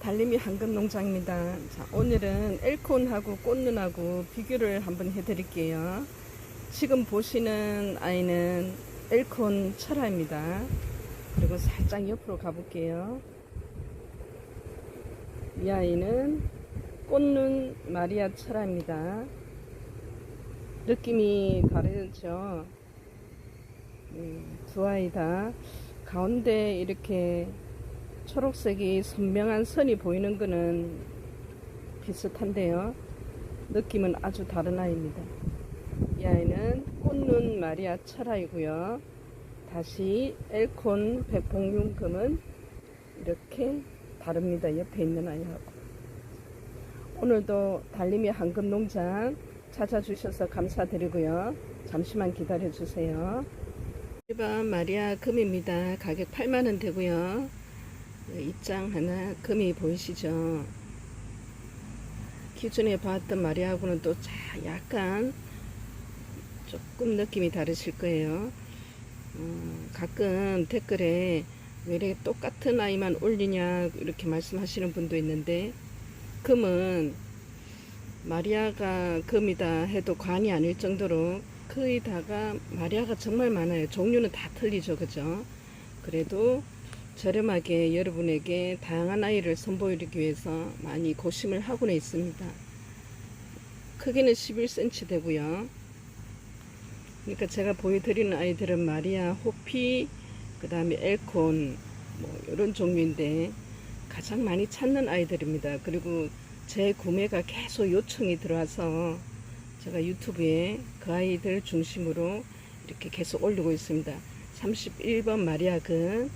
달림이 황금 농장입니다. 자, 오늘은 엘콘하고 꽃눈하고 비교를 한번 해드릴게요. 지금 보시는 아이는 엘콘 철화입니다. 그리고 살짝 옆으로 가볼게요. 이 아이는 꽃눈 마리아 철화입니다. 느낌이 다르죠? 음, 두 아이 다 가운데 이렇게 초록색이 선명한 선이 보이는 것은 비슷한데요. 느낌은 아주 다른 아이입니다. 이 아이는 꽃눈 마리아 철아이고요. 다시 엘콘 백봉윤금은 이렇게 다릅니다. 옆에 있는 아이하고. 오늘도 달림이 황금농장 찾아주셔서 감사드리고요. 잠시만 기다려주세요. 일반 마리아 금입니다. 가격 8만원 되고요. 입장 하나 금이 보이시죠? 기존에 봤던 마리아하고는 또 자, 약간 조금 느낌이 다르실 거예요. 어, 가끔 댓글에 왜 이렇게 똑같은 아이만 올리냐 이렇게 말씀하시는 분도 있는데 금은 마리아가 금이다 해도 관이 아닐 정도로 거의 다가 마리아가 정말 많아요. 종류는 다 틀리죠, 그죠? 그래도 저렴하게 여러분에게 다양한 아이를 선보이기 위해서 많이 고심을 하고는 있습니다. 크기는 11cm 되고요. 그러니까 제가 보여드리는 아이들은 마리아, 호피, 그 다음에 엘콘, 뭐 이런 종류인데 가장 많이 찾는 아이들입니다. 그리고 제 구매가 계속 요청이 들어와서 제가 유튜브에 그 아이들 중심으로 이렇게 계속 올리고 있습니다. 31번 마리아근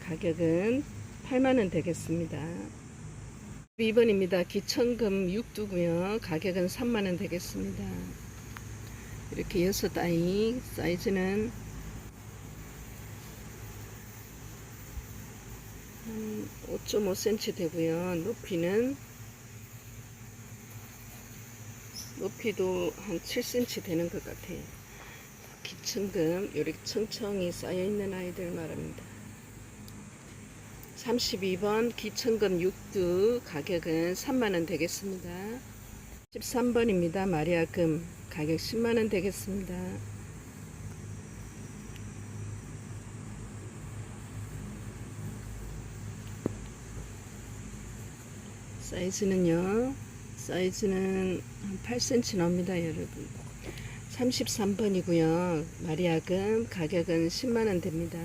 가격은 8만원 되겠습니다. 2번입니다. 기천금 6두고요. 가격은 3만원 되겠습니다. 이렇게 여섯 아이 사이즈는 한 5.5cm 되고요. 높이는 높이도 한 7cm 되는 것 같아요. 기층금 이렇게 청청이 쌓여 있는 아이들 말합니다. 32번 기천금 6두 가격은 3만원 되겠습니다. 13번입니다. 마리아금 가격 10만원 되겠습니다. 사이즈는요. 사이즈는 한 8cm 나옵니다, 여러분. 33번이고요. 마리아금 가격은 10만원 됩니다.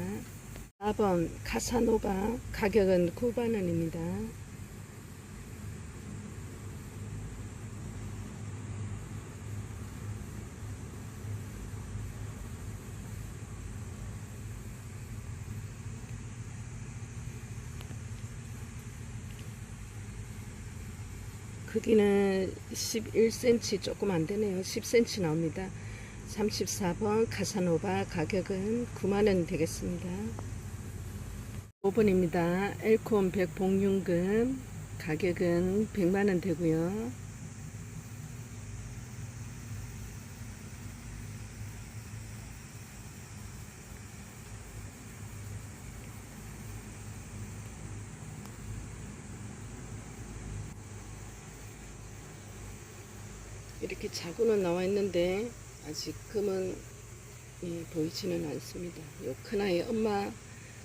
4번 카사노바 가격은 9만원입니다. 크기는 11cm 조금 안 되네요. 10cm 나옵니다. 34번 카사노바 가격은 9만원 되겠습니다. 5번입니다. 엘콘 100 복륜금 가격은 100만원 되고요. 이렇게 자구는 나와 있는데 아직 금은 예, 보이지는 않습니다. 요 큰아이 엄마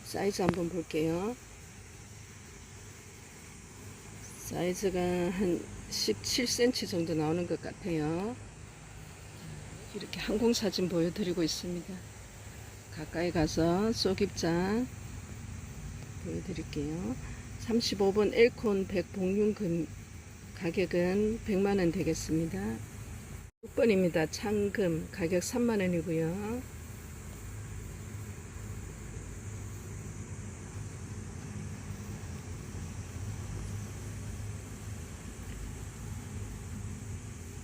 사이즈 한번 볼게요. 사이즈가 한 17cm 정도 나오는 것 같아요. 이렇게 항공 사진 보여드리고 있습니다. 가까이 가서 쏘깁장 보여드릴게요. 35번 엘콘 100 복륜금 가격은 100만원 되겠습니다. 6번입니다. 창금 가격 3만원이고요.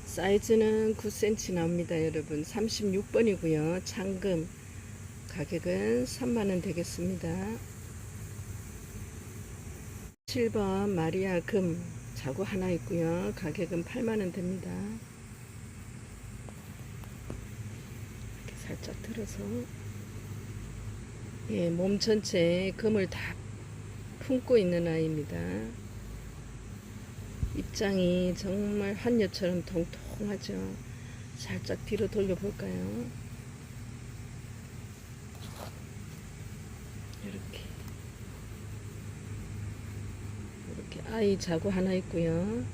사이즈는 9cm 나옵니다. 여러분 36번이고요. 창금 가격은 3만원 되겠습니다. 7번 마리아 금 자구 하나 있고요. 가격은 8만원 됩니다. 이렇게 살짝 들어서 예, 몸 전체에 금을 다 품고 있는 아이입니다. 입장이 정말 한여처럼 통통하죠. 살짝 뒤로 돌려볼까요? 이렇게 이렇게 아이 자구 하나 있고요.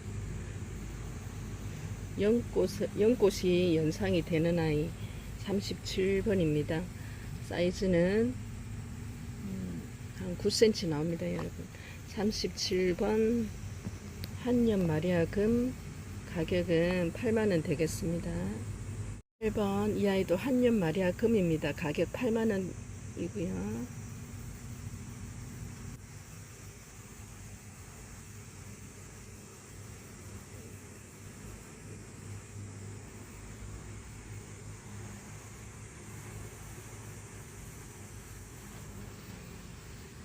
연꽃, 연꽃이 연상이 되는 아이 37번입니다. 사이즈는 음, 한 9cm 나옵니다, 여러분. 37번 한년 마리아금 가격은 8만원 되겠습니다. 1번 이 아이도 한년 마리아금입니다. 가격 8만원이고요.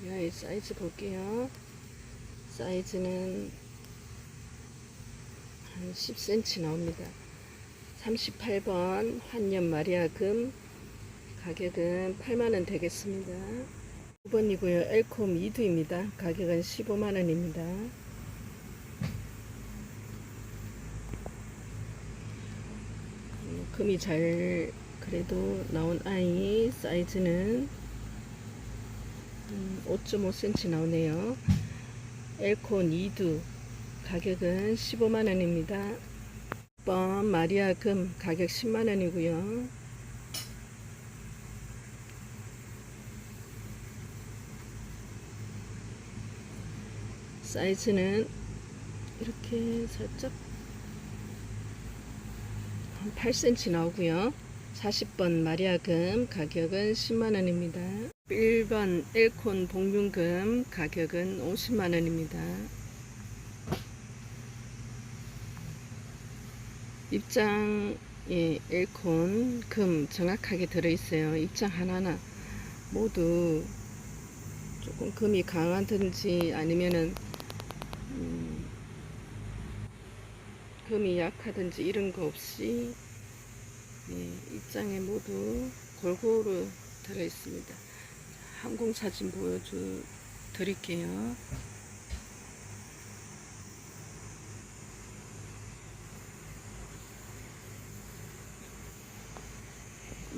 이 아이 사이즈 볼게요. 사이즈는 한 10cm 나옵니다. 38번 한년 마리아 금 가격은 8만원 되겠습니다. 5번이고요. 엘콤 2두입니다. 가격은 15만원입니다. 금이 잘 그래도 나온 아이 사이즈는 5.5cm 나오네요. 엘콘 2두 가격은 15만원입니다. 6번 마리아 금 가격 10만원이고요. 사이즈는 이렇게 살짝 한 8cm 나오고요. 40번 마리아금 가격은 10만원입니다. 1번 엘콘 복륜금 가격은 50만원입니다. 입장에 엘콘 금 정확하게 들어있어요. 입장 하나하나 모두 조금 금이 강하든지 아니면은 음, 금이 약하든지 이런 거 없이 네, 입장에 모두 골고루 들어 있습니다. 항공 사진 보여줘 드릴게요.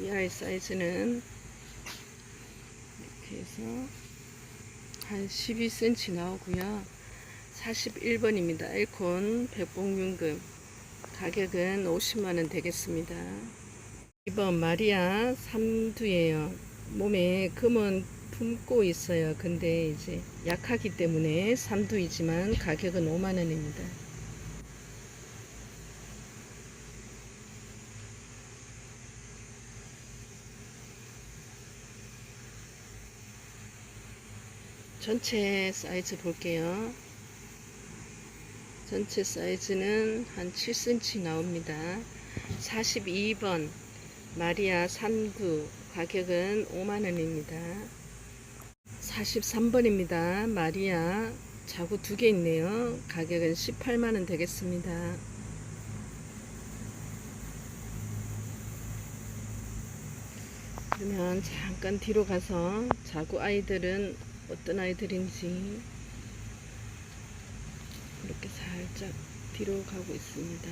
이 아이 사이즈는 이렇게 해서 한 12cm 나오고요. 41번입니다. 엘콘 백봉윤금 가격은 50만원 되겠습니다. 2번 마리아 3두예요. 몸에 금은 품고 있어요. 근데 이제 약하기 때문에 3두이지만 가격은 5만원입니다. 전체 사이즈 볼게요. 전체 사이즈는 한 7cm 나옵니다. 42번 마리아 3구 가격은 5만원입니다. 43번입니다. 마리아 자구 두 개 있네요. 가격은 18만원 되겠습니다. 그러면 잠깐 뒤로 가서 자구 아이들은 어떤 아이들인지 이렇게 살짝 뒤로 가고 있습니다.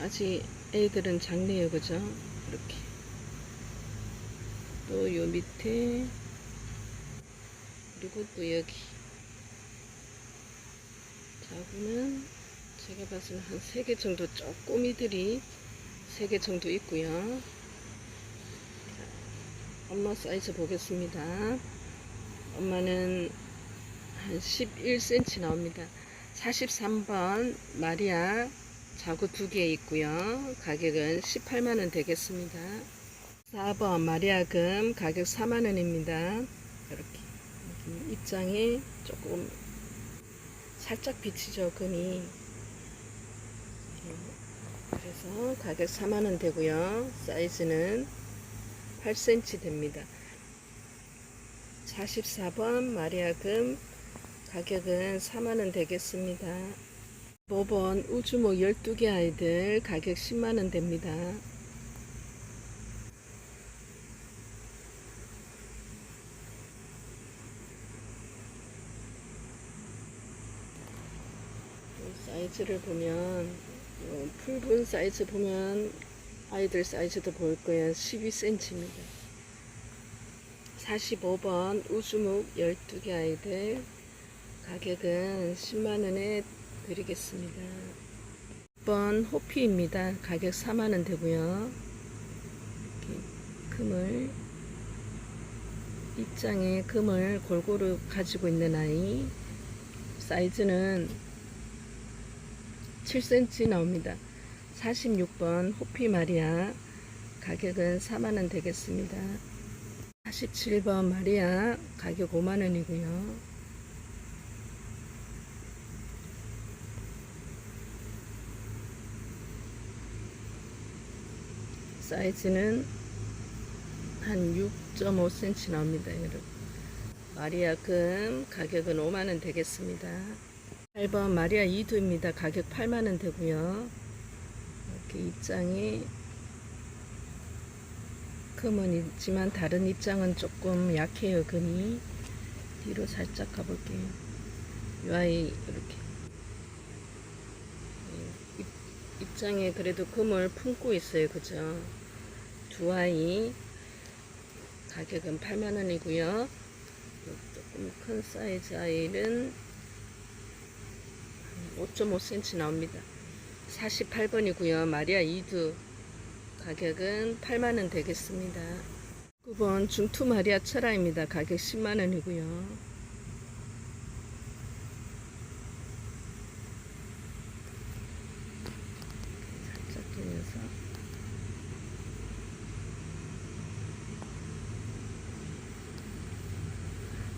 아직 애들은 작네요, 그죠? 이렇게. 또 요 밑에, 그리고 또 여기. 자구는 제가 봐서는 한세개 정도 쪼꼬미들이 세개 정도 있고요. 엄마 사이즈 보겠습니다. 엄마는 한 11cm 나옵니다. 43번 마리아 자구 두개 있고요. 가격은 18만원 되겠습니다. 4번 마리아금 가격 4만원입니다. 이렇게 입장에 조금 살짝 비치죠 금이 그래서 가격 4만원 되고요. 사이즈는 8cm 됩니다. 44번 마리아금 가격은 4만원 되겠습니다. 5번 우주목 12개 아이들 가격 10만원 됩니다. 이 사이즈를 보면 어, 풀분 사이즈 보면 아이들 사이즈도 보일 거예요. 12cm입니다. 45번 우주목 12개 아이들 가격은 10만원에 드리겠습니다. 6번 호피입니다. 가격 4만원 되고요. 이렇게 금을 입장에 금을 골고루 가지고 있는 아이 사이즈는 7cm 나옵니다. 46번 호피 마리아 가격은 4만원 되겠습니다. 47번 마리아 가격 5만원이고요. 사이즈는 한 6.5cm 나옵니다, 여러분. 마리아 금 가격은 5만원 되겠습니다. 8번 마리아 이두입니다. 가격 8만원 되고요. 이렇게 입장이 금은 있지만 다른 입장은 조금 약해요, 금이. 뒤로 살짝 가볼게요. 이 아이 이렇게 입장에 그래도 금을 품고 있어요, 그죠? 두 아이 가격은 8만 원이고요. 조금 큰 사이즈 아이는 5.5cm 나옵니다. 48번이고요. 마리아 이두 가격은 8만원 되겠습니다. 9번 중투 마리아 철아입니다. 가격 10만원이고요. 살짝 돌려서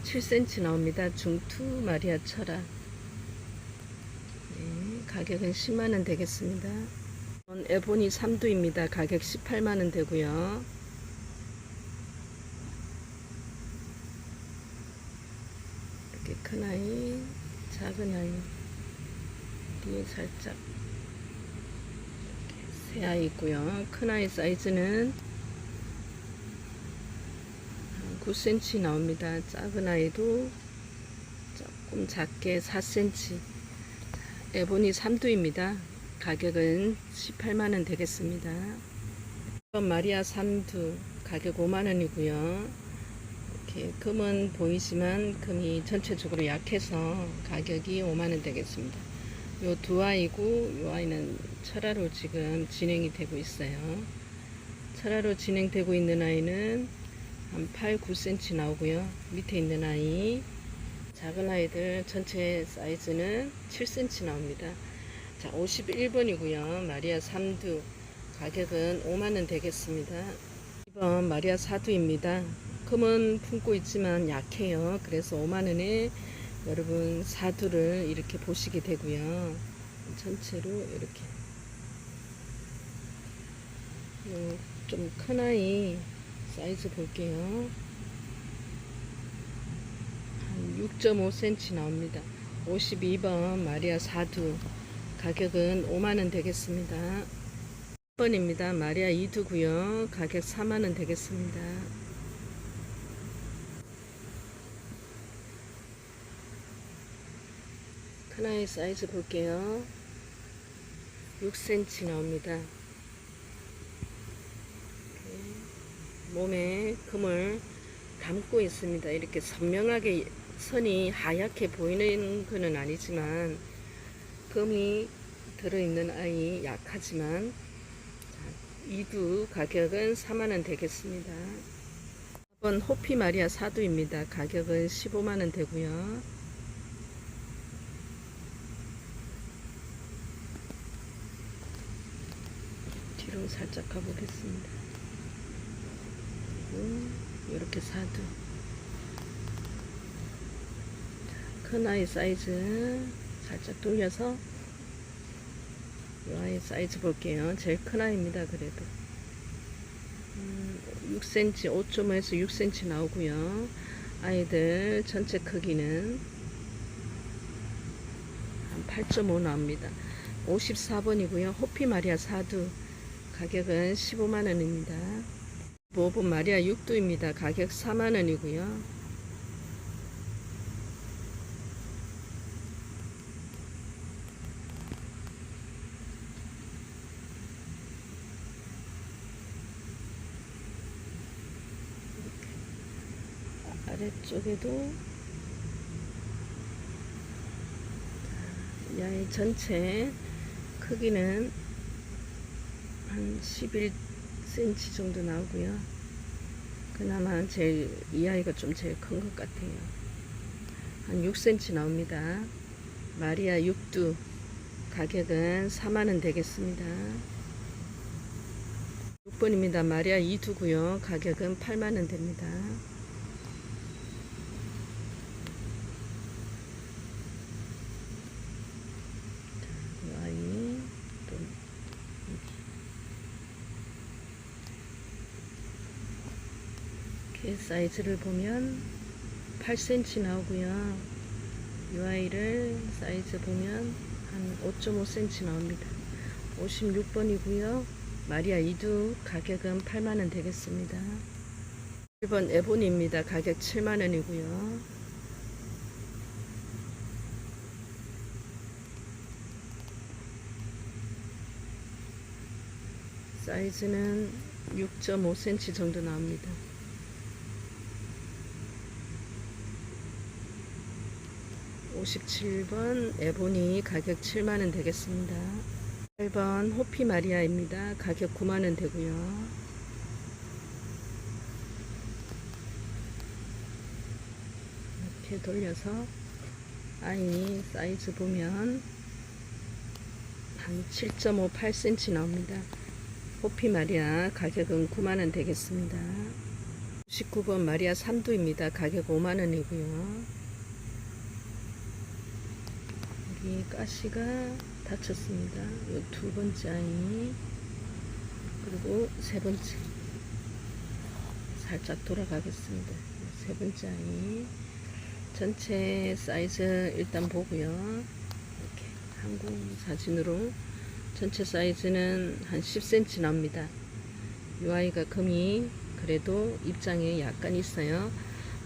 7cm 나옵니다. 중투 마리아 철아. 네, 가격은 10만원 되겠습니다. 에보니 3두입니다. 가격 18만원 되고요. 이렇게 큰 아이, 작은 아이 뒤에 살짝 새 아이 있고요. 큰 아이 사이즈는 9cm 나옵니다. 작은 아이도 조금 작게 4cm. 에보니 3두입니다. 가격은 18만원 되겠습니다. 마리아 3두 가격 5만원이고요. 이렇게 금은 보이지만 금이 전체적으로 약해서 가격이 5만원 되겠습니다. 요 두 아이고 요 아이는 철화로 지금 진행이 되고 있어요. 철화로 진행되고 있는 아이는 한 8, 9cm 나오고요. 밑에 있는 아이 작은 아이들 전체 사이즈는 7cm 나옵니다. 자, 51번이고요. 마리아 3두 가격은 5만원 되겠습니다. 2번 마리아 4두입니다. 금은 품고 있지만 약해요. 그래서 5만원에 여러분 4두를 이렇게 보시게 되고요. 전체로 이렇게 좀 큰 아이 사이즈 볼게요. 한 6.5cm 나옵니다. 52번 마리아 4두 가격은 5만원 되겠습니다. 1번입니다. 마리아 2두고요. 가격 4만원 되겠습니다. 큰아이 사이즈 볼게요. 6cm 나옵니다. 몸에 금을 담고 있습니다. 이렇게 선명하게 선이 하얗게 보이는 것은 아니지만 금이 들어있는 아이 약하지만 이두 가격은 4만원 되겠습니다. 4번 호피 마리아 사두입니다. 가격은 15만원 되고요. 뒤로 살짝 가보겠습니다. 이렇게 사두 큰 아이 사이즈 살짝 돌려서 이 아이 사이즈 볼게요 제일 큰 아이입니다 그래도 음, 6cm 5.5에서 6cm 나오고요 아이들 전체 크기는 8.5 나옵니다. 54번이고요. 호피 마리아 사두 가격은 15만 원입니다. 5번 마리아 육두입니다. 가격 4만 원이고요. 아래쪽에도 야의 전체 크기는 한 11cm 정도 나오고요. 그나마 제일 이 아이가 좀 제일 큰 것 같아요. 한 6cm 나옵니다. 마리아 육두 가격은 4만원 되겠습니다. 6번입니다. 마리아 이두고요. 가격은 8만원 됩니다. 이 아이 또 이렇게 사이즈를 보면 8cm 나오고요. 이 아이를 사이즈 보면 한 5.5cm 나옵니다. 56번이고요. 마리아 이두 가격은 8만원 되겠습니다. 1번 에본입니다. 가격 7만원이고요. 사이즈는 6.5cm 정도 나옵니다. 57번 에보니 가격 7만원 되겠습니다. 8번 호피 마리아입니다. 가격 9만원 되고요. 이렇게 돌려서 아이 사이즈 보면 한 7.5, 8cm 나옵니다. 호피 마리아 가격은 9만원 되겠습니다. 19번 마리아 삼두입니다. 가격 5만원이고요. 여기 가시가 닫혔습니다. 이 두 번째 아이 그리고 세 번째 살짝 돌아가겠습니다. 세 번째 아이 전체 사이즈 일단 보고요. 이렇게 한국 사진으로 전체 사이즈는 한 10cm 나옵니다. 이 아이가 금이 그래도 입장에 약간 있어요.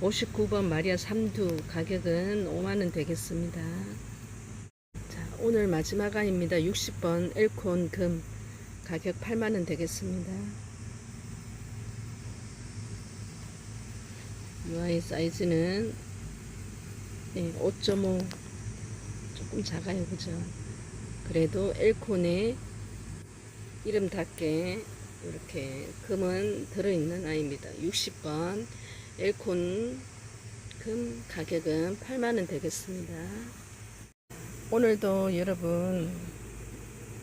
59번 마리아 삼두 가격은 5만원 되겠습니다. 자, 오늘 마지막 아이입니다. 60번 엘콘 금 가격 8만원 되겠습니다. 이 아이 사이즈는 네, 5.5 조금 작아요. 그죠? 그래도 엘콘에 이름답게 이렇게 금은 들어있는 아이입니다. 60번 엘콘 금 가격은 8만원 되겠습니다. 오늘도 여러분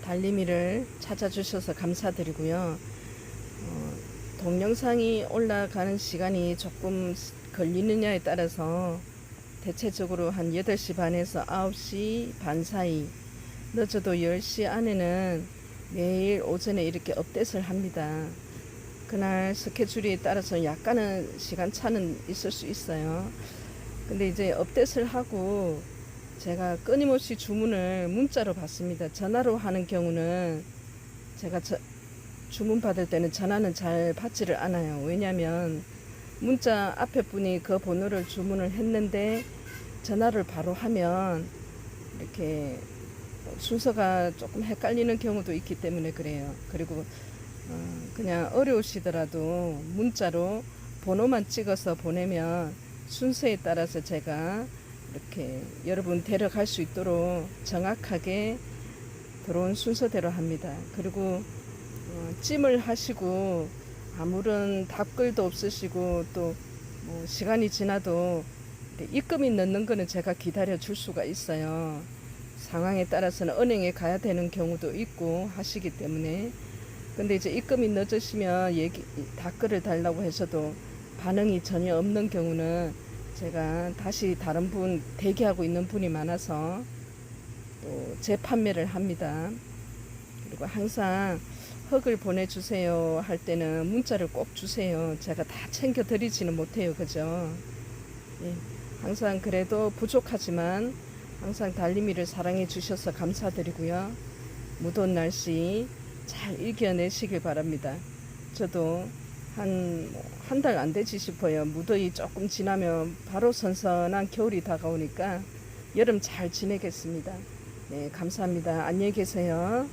달리미를 찾아주셔서 감사드리고요. 어, 동영상이 올라가는 시간이 조금 걸리느냐에 따라서 대체적으로 한 8시 반에서 9시 반 사이 늦어도 10시 안에는 매일 오전에 이렇게 업데이트를 합니다. 그날 스케줄에 따라서 약간은 시간차는 있을 수 있어요. 근데 이제 업데이트를 하고 제가 끊임없이 주문을 문자로 받습니다. 전화로 하는 경우는 제가 저, 주문 받을 때는 전화는 잘 받지를 않아요. 왜냐면 문자 앞에 분이 그 번호를 주문을 했는데 전화를 바로 하면 이렇게 순서가 조금 헷갈리는 경우도 있기 때문에 그래요. 그리고 어, 그냥 어려우시더라도 문자로 번호만 찍어서 보내면 순서에 따라서 제가 이렇게 여러분 데려갈 수 있도록 정확하게 들어온 순서대로 합니다. 그리고 어, 찜을 하시고 아무런 답글도 없으시고 또 뭐 시간이 지나도 입금이 늦는 거는 제가 기다려 줄 수가 있어요. 상황에 따라서는 은행에 가야 되는 경우도 있고 하시기 때문에 근데 이제 입금이 늦으시면 얘기 답글을 달라고 해서도 반응이 전혀 없는 경우는 제가 다시 다른 분 대기하고 있는 분이 많아서 또 재판매를 합니다. 그리고 항상 흙을 보내주세요 할 때는 문자를 꼭 주세요. 제가 다 챙겨 드리지는 못해요. 그죠? 예, 항상 그래도 부족하지만 항상 달리미를 사랑해 주셔서 감사드리고요. 무더운 날씨 잘 이겨내시길 바랍니다. 저도 한 한 달 안 되지 싶어요. 무더위 조금 지나면 바로 선선한 겨울이 다가오니까 여름 잘 지내겠습니다. 네, 감사합니다. 안녕히 계세요.